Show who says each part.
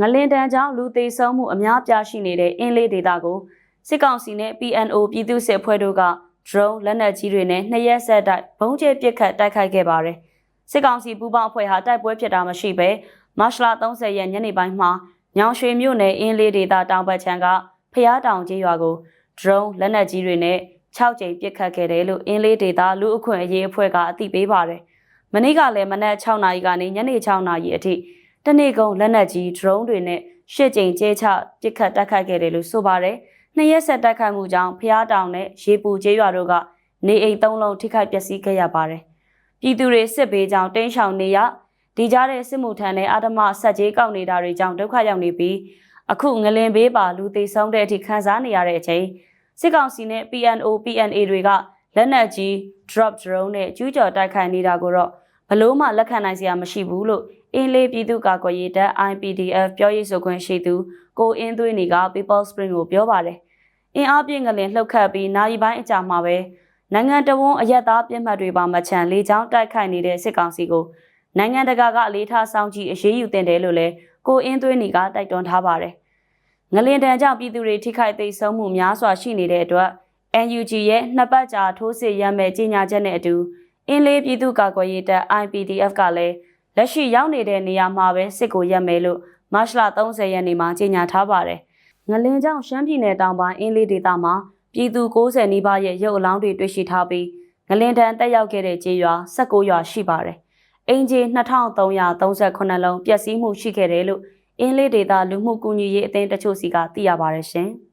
Speaker 1: ငလင်တန်းကြောင့်လူသေဆုံးမှုအများပြားရှိနေတဲ့အင်းလေးဒေသကိုစစ်ကောင်စီနဲ့ PNO ပြည်သူ့စစ်အဖွဲ့တို့က drone လက်နက်ကြီးတွေနဲ့နှစ်ရက်ဆက်တိုက်ဘုံကျဲပစ်ခတ်တိုက်ခိုက်ခဲ့ပါတယ်။စစ်ကောင်စီပူးပေါင်းအဖွဲ့ဟာတိုက်ပွဲဖြစ်တာမရှိဘဲမတ်လ30ရက်ညနေပိုင်းမှာညောင်ရွှေမြို့နယ်အင်းလေးဒေသတောင်ဘက်ခြမ်းကဖျားတောင်ကျေးရွာကို drone လက်နက်ကြီးတွေနဲ့6ကြိမ်ပစ်ခတ်ခဲ့တယ်လို့အင်းလေးဒေသလူအခွင့်အရေးအဖွဲ့ကအသိပေးပါတယ်။မနေ့ကလည်းမနက်6နာရီကနေညနေ6နာရီအထိ တနေ့ကုန်လက်နက်ကြီး drone တွေနဲ့ရှစ်ကြိမ်ကျဲချပစ်ခတ်တိုက်ခိုက်ခဲ့တယ်လို့ဆိုပါတယ်။နှစ်ရက်ဆက်တိုက်ခိုက်မှုကြောင့်ဖျားတောင်နဲ့ရေပူကျေးရွာတို့ကနေအိမ်သုံးလုံးထိခိုက်ပျက်စီးခဲ့ရပါတယ်။ပြည်သူတွေစစ်ဘေးကြောင့်တင်းရှောင်နေရဒီကြားတဲ့စစ်မှုထမ်းနဲ့အာဓမဆက်ကြီးကောက်နေတာတွေကြောင့်ဒုက္ခရောက်နေပြီးအခုငလင်ဘေးပါလူသေးဆုံးတဲ့အထိခံစားနေရတဲ့အချိန်စစ်ကောင်စီနဲ့ PNO PNA တွေကလက်နက်ကြီး drop drone နဲ့ကျူးကျော်တိုက်ခိုက်နေတာကိုတော့ဘလို့မှလက်ခံနိုင်စရာမရှိဘူးလို့ အင်းလေးပြည်သူ့ကာကွယ်ရေးတပ် IPDF ပြောရေးဆိုခွင့်ရှိသူကိုအင်းသွေးနေက People Spring ကိုပြောပါတယ်။အင်းအားပြင်းကလေးလှုပ်ခတ်ပြီးနိုင်ပိုင်းအကြာမှာပဲနိုင်ငံတော်ဝန်အရက်သားပြစ်မှတ်တွေပါမချန်လေးချောင်းတိုက်ခိုက်နေတဲ့စစ်ကောင်စီကိုနိုင်ငံတကာကအလေးထားဆောင်ကြည့်အရေးယူတင်တယ်လို့လည်းကိုအင်းသွေးနေကတိုက်တွန်းထားပါတယ်။ငလင်တန်ကြောင့်ပြည်သူတွေထိခိုက်သိမ်းဆုံးမှုများစွာရှိနေတဲ့အတွက် NUG ရဲ့နှစ်ပတ်ကြာထိုးစစ်ရမ်းမဲ့ကြီးညာချက်နဲ့အတူအင်းလေးပြည်သူ့ကာကွယ်ရေးတပ် IPDF ကလည်း လက်ရှိရောက်နေတဲ့နေရာမှာပဲစစ်ကိုရက်မယ်လို့မတ်လ30ရက်နေ့မှာကြေညာထားပါတယ်။ငလင်ကြောင့်ရှမ်းပြည်နယ်တောင်ပိုင်းအင်းလေးဒေသမှာပြည်သူ90နီးပါးရဲ့ရုပ်အလောင်းတွေတွေ့ရှိထားပြီးငလင်တန်တက်ရောက်ခဲ့တဲ့ကြေးရွာ16ရွာရှိပါတယ်။အင်ဂျီ2338လုံးပျက်စီးမှုရှိခဲ့တယ်လို့အင်းလေးဒေသလူမှုကူညီရေးအသင်းတချို့စီကသိရပါတယ်ရှင်။